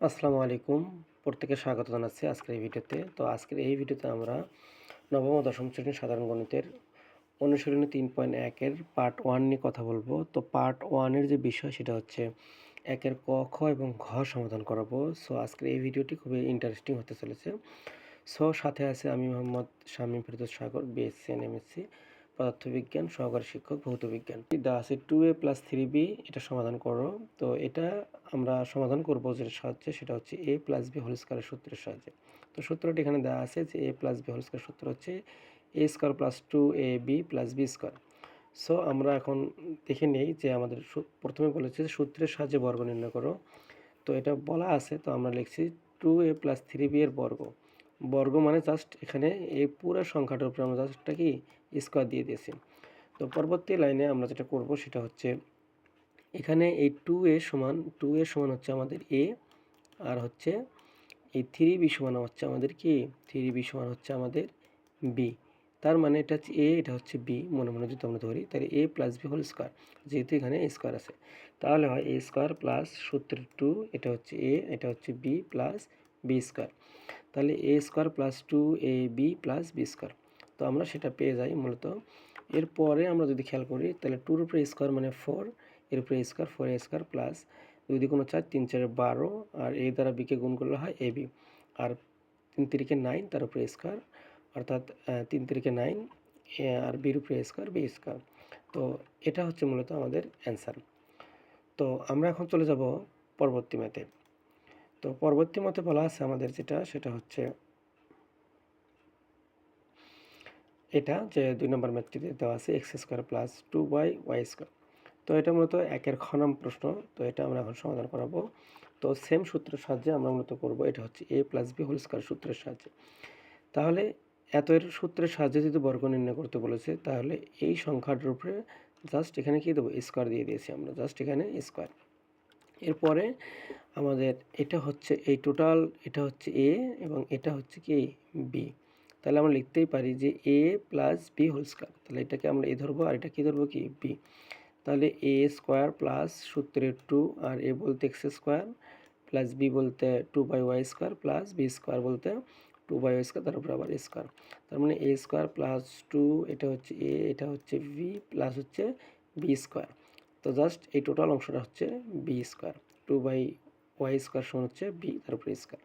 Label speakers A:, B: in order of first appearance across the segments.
A: আসসালামু আলাইকুম। প্রত্যেকে স্বাগত জানাচ্ছি আজকের এই ভিডিওতে। তো আজকের এই ভিডিওতে আমরা নবম ও দশম শ্রেণির সাধারণ গণিতের অনুশীলনী তিন পয়েন্ট একের পার্ট ওয়ান নিয়ে কথা বলব। তো পার্ট ওয়ানের যে বিষয় সেটা হচ্ছে একের ক, খ এবং ঘ সমাধান করাবো। সো আজকের এই ভিডিওটি খুবই ইন্টারেস্টিং হতে চলেছে। সো সাথে আছে আমি Mohammad Shamim Ferdous Sagar BSc and MSc পদার্থবিজ্ঞান সহকারী শিক্ষক ভৌত বিজ্ঞান দা আছে two A plus three B এটা সমাধান করো। তো এটা আমরা সমাধান করব যেটা সাহায্যে, সেটা হচ্ছে এ প্লাস বি হোল স্কোয়ারের সূত্রের সাহায্যে। তো সূত্রটি এখানে দেওয়া আছে যে A plus B whole square সূত্র হচ্ছে A square plus two A B plus B square so আমরা এখন দেখে নেই যে আমাদের প্রথমে বলেছে সূত্রের সাহায্যে বর্গ নির্ণয় করো। তো এটা বলা আছে, তো আমরা লিখছি two A plus three B এর বর্গ। বর্গ মানে জাস্ট এখানে এই পুরো সংখ্যাটার উপরে, আমরা জাস্টটা কি? স্কোয়ার দিয়ে দিয়েছি। তো পরবর্তী লাইনে আমরা যেটা করব সেটা হচ্ছে এখানে এই টু এ সমান টু এ সমান হচ্ছে আমাদের এ আর হচ্ছে এই থ্রি বি সমান হচ্ছে আমাদের কি? থ্রি বি সমান হচ্ছে আমাদের বি তার মানে এটা হচ্ছে এ এটা হচ্ছে বি মনে মনে যদি আমরা ধরি, তাহলে A plus B whole square যেহেতু এখানে স্কোয়ার আছে। তাহলে হয় এ স্কোয়ার প্লাস সূত্রের টু এটা হচ্ছে এ এটা হচ্ছে বি প্লাস বি স্কোয়ার তাহলে A square plus two A B plus B square তো আমরা সেটা পেয়ে যাই মূলত। এরপরে আমরা যদি খেয়াল করি, তাহলে টুর উপরে স্কোয়ার মানে ফোর এর উপরে স্কোয়ার ফোর স্কোয়ার প্লাস দুই কোনো চার তিন চারে বারো, আর এ দ্বারা বিকে গুণ করলে হয় এ বি আর তিন তিরিকে নাইন তার উপরে স্কোয়ার অর্থাৎ তিন তিরিকে নাইন আর বির উপরে স্কোয়ার বি স্কোয়ার তো এটা হচ্ছে মূলত আমাদের অ্যান্সার তো আমরা এখন চলে যাব পরবর্তী ম্যাথে তো পরবর্তী মতে বলা আছে আমাদের যেটা, সেটা হচ্ছে এটা যে দুই নম্বর ম্যাথটিতে দেওয়া আছে X square plus two Y Y square তো এটা মূলত একের খ প্রশ্ন। তো এটা আমরা এখন সমাধান করাবো। তো সেম সূত্রের সাহায্যে আমরা মূলত করব এটা হচ্ছে A plus B whole square সূত্রের সাহায্যে। তাহলে এত এর সূত্রের সাহায্যে যদি বর্গ নির্ণয় করতে বলেছে, তাহলে এই সংখ্যাটার উপরে জাস্ট এখানে কি দেবো? স্কোয়ার দিয়ে দিয়েছি আমরা জাস্ট এখানে স্কোয়ার এরপরে আমাদের এটা হচ্ছে এই টোটাল এটা হচ্ছে এ এবং এটা হচ্ছে কি? বি তাহলে আমরা লিখতেই পারি যে A plus B whole square তাহলে এটাকে আমরা এ ধরবো আর এটা কি ধরবো কি? বি তাহলে এ স্কোয়ার প্লাস সূত্রের টু আর এ বলতে এক্স স্কোয়ার প্লাস বি বলতে two by Y square plus B square বলতে টু বাই ওয়াই স্কোয়ার তারপরে আবার স্কোয়ার তার মানে এ স্কোয়ার প্লাস টু এটা হচ্ছে এ এটা হচ্ছে বি প্লাস হচ্ছে বি স্কোয়ার তো জাস্ট এই টোটাল অংশটা হচ্ছে B square two by Y square সমান হচ্ছে বি তার উপরে স্কোয়ার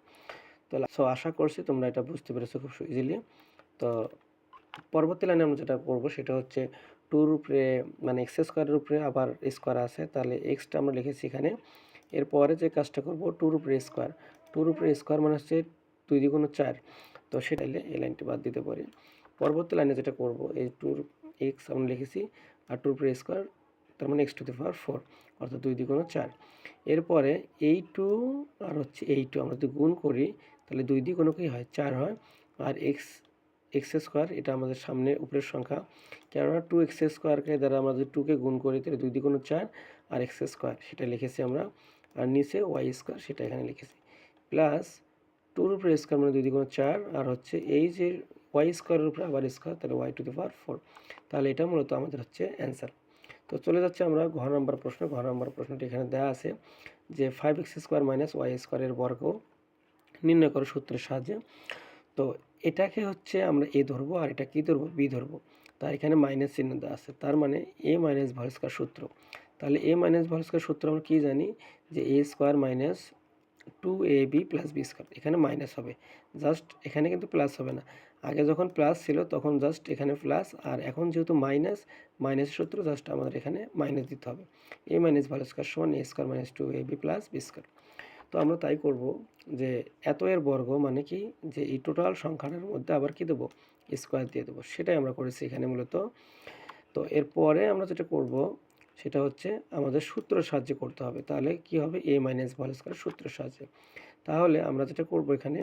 A: তো সো আশা করছি তোমরা এটা বুঝতে পেরেছ খুব ইজিলি তো পরবর্তী লাইনে আমরা যেটা করব সেটা হচ্ছে টুর উপরে মানে এক্স স্কোয়ারের উপরে আবার স্কোয়ার আছে, তাহলে এক্সটা আমরা লিখেছি এখানে। এরপরে যে কাজটা করব টুর উপরে স্কোয়ার টুর উপরে স্কোয়ার মানে হচ্ছে দুই দ্বিগুণ চার। তো সেটা এই লাইনটি বাদ দিতে পারি। পরবর্তী লাইনে যেটা করব, এই টুর এক্স আমরা লিখেছি, আর টুর উপরে স্কোয়ার তার মানে X to the power four অর্থাৎ দুই দ্বিগুণ চার। এরপরে এই টু আর হচ্ছে এই টু আমরা যদি গুণ করি তাহলে দুই দ্বিগুণ কি হয় চার হয়। আর এক্স এক্স স্কোয়ার এটা আমাদের সামনে উপরের সংখ্যা। কেননা টু এক্স স্কোয়ারকে দ্বারা আমরা যদি টুকে গুণ করি, তাহলে দুই দ্বিগুণ চার আর এক্স স্কোয়ার সেটা লিখেছি আমরা। আর নিচে ওয়াই স্কোয়ার সেটা এখানে লিখেছি। প্লাস টুর উপরে স্কোয়ার মানে দুই দ্বিগুণ চার, আর হচ্ছে এই যে ওয়াই স্কোয়ারের উপরে আবার স্কোয়ার তাহলে Y to the power four তাহলে এটা মূলত আমাদের হচ্ছে অ্যান্সার তো চলে যাচ্ছে আমরা ঘ নম্বর প্রশ্ন। ঘ নম্বর প্রশ্নটি এখানে দেওয়া আছে যে five X square minus Y স্কোয়ারের বর্গ। নির্ণয় করো সূত্রের সাহায্যে। তো এটাকে হচ্ছে আমরা এ ধরবো আর এটা কি ধরবো? বি ধরবো। তার এখানে মাইনাস চিহ্ন দেওয়া আছে। তার মানে এ মাইনাস ভর স্কোয়ার সূত্র। তাহলে এ মাইনাস ভর স্কোয়ার সূত্র আমরা কী জানি? যে A square minus two A B plus B square এখানে মাইনাস হবে। জাস্ট এখানে কিন্তু প্লাস হবে না। আগে যখন প্লাস ছিল, তখন জাস্ট এখানে প্লাস আর এখন যেহেতু মাইনাস মাইনাস সূত্র জাস্ট আমাদের এখানে মাইনাস দিতে হবে। এ মাইনাস ভর স্কোয়ার সমান A square minus two A B plus B square তো আমরা তাই করব যে এত এর বর্গ মানে কি যে এই টোটাল সংখ্যাটার মধ্যে আবার কি দেবো? স্কোয়ার দিয়ে দেবো। সেটাই আমরা করেছি এখানে মূলত। তো এরপরে আমরা যেটা করব সেটা হচ্ছে আমাদের সূত্রের সাহায্যে করতে হবে। তাহলে কি হবে? এ মাইনাস ভল স্কোয়ার সূত্রের সাহায্যে। তাহলে আমরা যেটা করব এখানে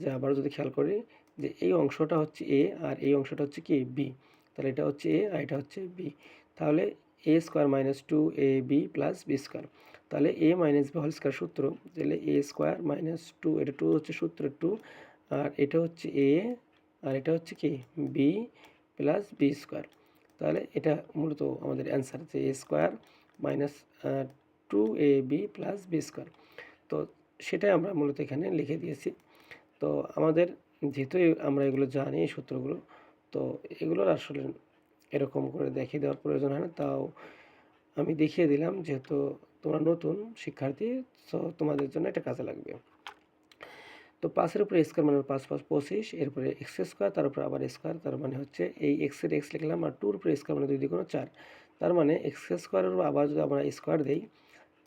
A: যে আবার যদি খেয়াল করি যে এই অংশটা হচ্ছে এ আর এই অংশটা হচ্ছে কি? বি তাহলে এটা হচ্ছে এ আর এটা হচ্ছে বি তাহলে A square minus two A B plus B square তাহলে A minus B whole square সূত্র, তাহলে এ স্কোয়ার মাইনাস টু এটা টু হচ্ছে সূত্র টু আর এটা হচ্ছে এ আর এটা হচ্ছে কি? বি প্লাস বি স্কোয়ার তাহলে এটা মূলত আমাদের অ্যান্সার যে A square minus two A B plus B square তো সেটাই আমরা মূলত এখানে লিখে দিয়েছি। তো আমাদের, যেহেতু আমরা এগুলো জানি এই সূত্রগুলো, তো এগুলোর আসলে এরকম করে দেখিয়ে দেওয়ার প্রয়োজন হয় না। তাও আমি দেখিয়ে দিলাম যেহেতু তোমরা নতুন শিক্ষার্থী তো তোমাদের জন্য এটা কাজে লাগবে। তো পাঁচের উপরে স্কোয়ার মানে পাঁচ পাঁচ পঁচিশ এরপরে এক্স স্কোয়ার তার উপরে আবার স্কোয়ার তার মানে হচ্ছে এই এক্সের এক্স লিখলাম আর টুর উপরে স্কোয়ার মানে দুই দ্বিগুণ চার। তার মানে এক্স স্কোয়ারের উপর আবার যদি আমরা স্কোয়ার দেই,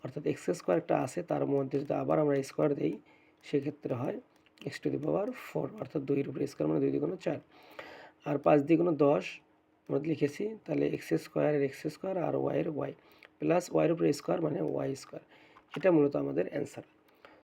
A: অর্থাৎ এক্স স্কোয়ার একটা আছে, তার মধ্যে যদি আবার আমরা স্কোয়ার দেই, সেক্ষেত্রে হয় X to the power four অর্থাৎ দুইয়ের উপরে স্কোয়ার মানে দুই দ্বিগুণ চার। আর পাঁচ দ্বিগুণ দশ আমরা লিখেছি, তাহলে এক্স স্কোয়ারের এক্স স্কোয়ার আর ওয়াইয়ের ওয়াই প্লাস ওয়াইয়ের উপরে স্কোয়ার মানে ওয়াই স্কোয়ার এটা মূলত আমাদের অ্যান্সার